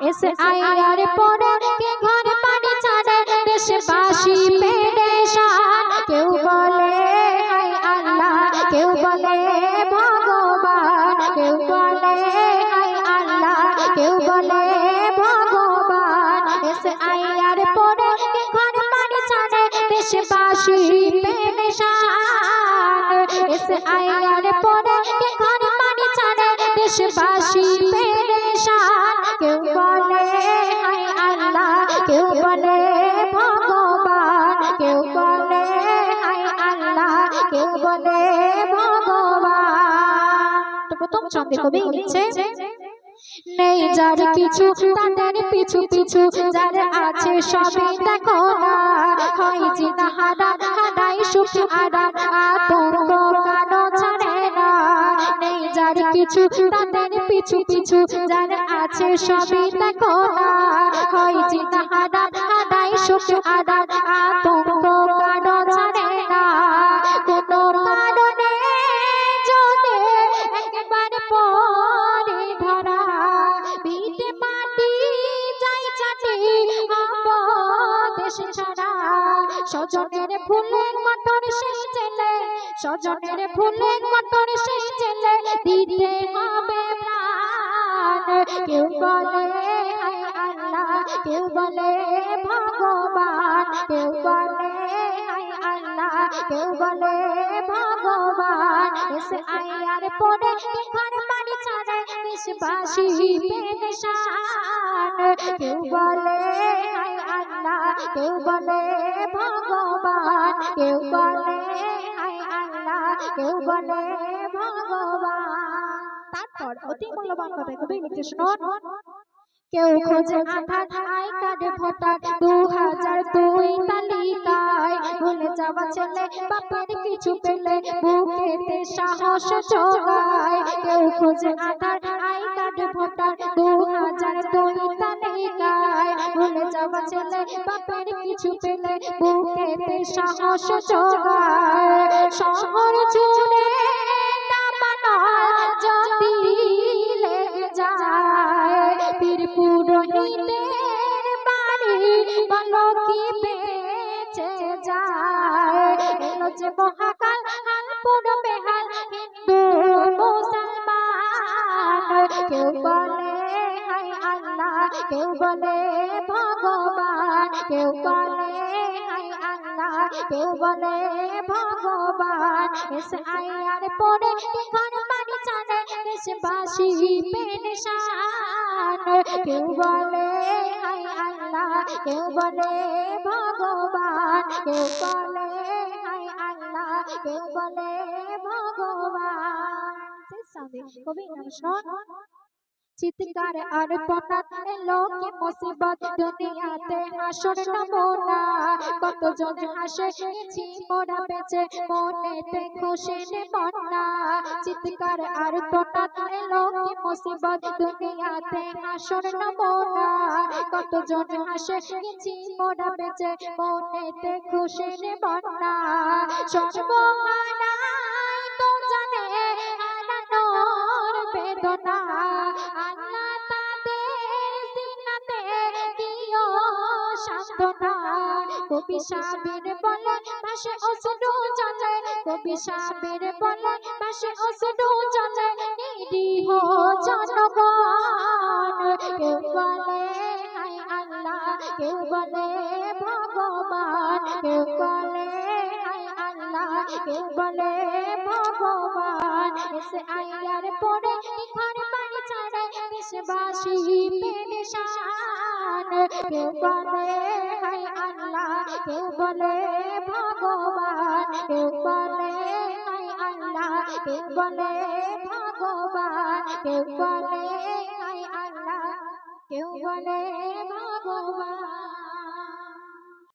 এসে আইয়ার পরে কে ঘর পানি ছাড়ে? দেশবাসী পেরেশান কেউ বলে, হায় আল্লাহ। কেউ বলে, ভগবান। কেউ বলে, হায় আল্লাহ। কেউ বলে, ভগবান। এসে আইয়ার পরে কে ঘর পানি ছাড়ে? দেশবাসী পেরেশান এসে আইয়ার ছন্দে কবি লিখছে নেই যার কিছু তাদের পিছু পিছু যার আছে সবই দেখো না। হয় জিনা হারা হারাই সুখ আরাম আতঙ্ক কারও ছাড়ে না। নেই যার কিছু তাদের পিছু পিছু যার আছে সবই দেখো না। হয় জিনা হারা হারাই সুখ আরাম আতঙ্ক দেশ ছাড়া সজনের ফুলের মটর সেই ছেলে সজনের ফুলের মটর সেই ছেলে, দিতে হবে প্রাণ। কেউ বলে আল্লাহ, কেউ বলে, ভগবান। কেউ বলে আল্লাহ, কেউ বলে, ভগবান। এসে আয়ার পরে ঘর বাড়ি ছাড়ে দেশবাসী কেউ বলে কেউ বলে ভগবান, কেউ বলে আল্লাহ কেউ বলে ভগবান। তারপর অতি মূল্যবান কথা কবি কেউ খোঁজে আধার আই কার্ডে, ভোটার দু হাজার দুই তালিকায়। ভুলে যাওয়া ছেলে, বাপের কিছু পেলে বুকেতে সাহস যোগায় কেউ খোঁজে আধার আই কার্ডে, ভোটার দু হাজার যাওয়া ছেলে বাপের কিছু পেলে বুকেতে সাহস যোগায় শহর জুড়ে যদি লেগে যায়। পীর পুরোহিতের বাড়ি বলো কি বেঁচে যায়। এলো যে মহাকাল হাল পুরো বেহাল হিন্দু মুসলমান। কেউ বলে হায় আল্লাহ কেউ বলে ভগবান, কেউ বলে হায় আল্লাহ কেউ বলে, ভগবান এসে আয়ার পরে ঘর পানি ছাড়ে দেশবাসী পেরেশান। কেউ বলে হায় আল্লাহ কেউ বলে, ভগবান কেউ বলে হায় আল্লাহ কেউ বলে, ভগবান কবি নমস্কার চিৎকার আর পনাত এলো কি মুসিবত দুনিয়াতে হাসর নমুনা। কত জন হাসে গেছি মোরা বেঁচে, মনেতে খুশি বন্যা। চিৎকার আর পনাত এলো কি মুসিবত দুনিয়াতে হাসর নমুনা। কত জন মোরা বেঁচে, মনেতে খুশি তো জানে হারানোর বেদনা। সান্ত্বনা কবি সাবির বলে পাশে অসুডু চলে কবি সাবির বলে পাশে অসুডু চলে নিরীহ জনগণ, কেউ বলে, হায় আল্লাহ। কেউ বলে, ভগবান। কেউ বলে, হায় আল্লাহ। কেউ বলে, ভগবান। এসে আইয়ার পরে ঘর বাড়ি ছাড়ে, দেশবাসী পেরেশান। কেউ বলে হায় আল্লাহ কেউ বলে ভগবান কেউ বলে হায় আল্লাহ কেউ বলে ভগবান কেউ বলে হায় আল্লাহ কেউ বলে